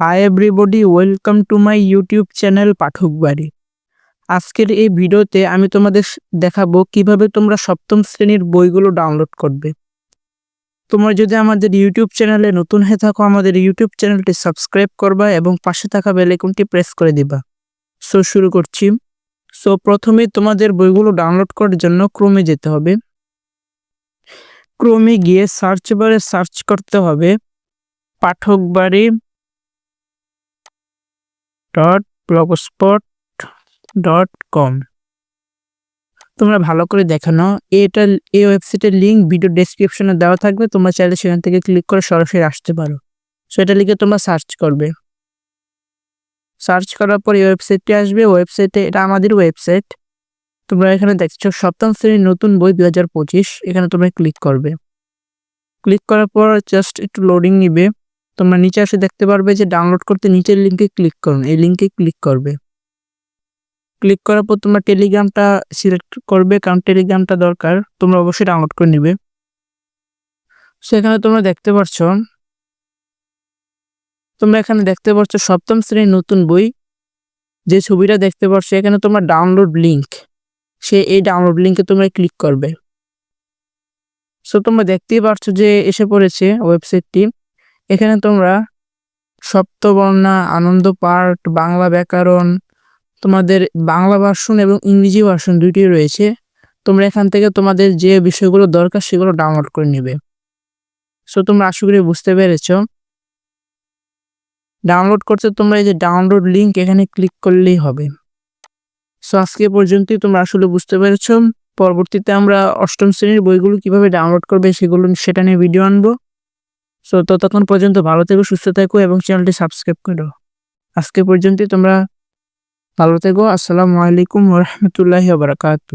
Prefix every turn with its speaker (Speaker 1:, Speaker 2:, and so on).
Speaker 1: Hi everybody welcome to my YouTube channel Pathak Bari আজকের এই ভিডিওতে আমি তোমাদের দেখাবো কীভাবে তোমরা সপ্তম শ্রেণির বইগুলো ডাউনলোড করবে। তোমরা যদি আমাদের ইউটিউব চ্যানেলে নতুন হয়ে থাকো, আমাদের ইউটিউব চ্যানেলটি সাবস্ক্রাইব করবা এবং পাশে থাকা বেল আইকনটি প্রেস করে দিবা। সো শুরু করছি। সো প্রথমে তোমাদের বইগুলো ডাউনলোড করার জন্য ক্রমে যেতে হবে। ক্রমে গিয়ে সার্চ বারে সার্চ করতে হবে। পাঠক বাড়ি ডট ব্লগস্পট ডট কম তোমরা ভালো করে দেখে নাও। এটা, এই ওয়েবসাইটের লিঙ্ক ভিডিও ডেসক্রিপশনে দেওয়া থাকবে। তোমরা চাইলে সেখান থেকে ক্লিক করে সরাসরি আসতে পারো। সো এটা লিখে তোমরা সার্চ করবে। সার্চ করার পর এই ওয়েবসাইটটি আসবে। ওয়েবসাইটে এটা আমাদের ওয়েবসাইট তোমরা এখানে দেখছ সপ্তম শ্রেণির নতুন বই দু হাজার পঁচিশ। এখানে তোমরা ক্লিক করবে। ক্লিক করার পর জাস্ট একটু লোডিং নিবে। তোমরা নিচে আসে দেখতে পারবে যে ডাউনলোড করতে নিচের লিঙ্কে ক্লিক করুন। এই লিঙ্কে ক্লিক করবে। ক্লিক করার পর তোমরা টেলিগ্রামটা সিলেক্ট করবে, কারণ টেলিগ্রামটা দরকার। তোমরা অবশ্যই ডাউনলোড করে নিবে। সেখানে তোমরা দেখতে পাচ্ছ, তোমরা এখানে দেখতে পাচ্ছ সপ্তম শ্রেণির নতুন বই। যে ছবিটা দেখতে পাচ্ছ, এখানে তোমরা ডাউনলোড লিঙ্ক সে এই ডাউনলোড লিঙ্কে তোমরা ক্লিক করবে। সো তোমরা দেখতেই পাচ্ছ যে এসে পড়েছে ওয়েবসাইটটি এখানে তোমরা সপ্তবর্ণা, আনন্দ পার্ট বাংলা ব্যাকরণ, তোমাদের বাংলা ভার্সন এবং ইংরেজি ভার্সন দুইটি রয়েছে। তোমরা এখান থেকে তোমাদের যে বিষয়গুলো দরকার সেগুলো ডাউনলোড করে নেবে। সো তোমরা আশা করি বুঝতে পেরেছ। ডাউনলোড করতে তোমরা এই যে ডাউনলোড লিঙ্ক এখানে ক্লিক করলেই হবে। সো আজকে পর্যন্তই তোমরা আসলে বুঝতে পেরেছ। পরবর্তীতে আমরা অষ্টম শ্রেণির বইগুলো কীভাবে ডাউনলোড করবে সেগুলো, সেটা নিয়ে ভিডিও আনব। সো ততক্ষণ পর্যন্ত ভালো থেকো, সুস্থ থেকো এবং চ্যানেলটি সাবস্ক্রাইব করো। আজকে পর্যন্ত তোমরা ভালো থেকো। আসসালামু আলাইকুম রহমতুল্লাহি বারাকাতু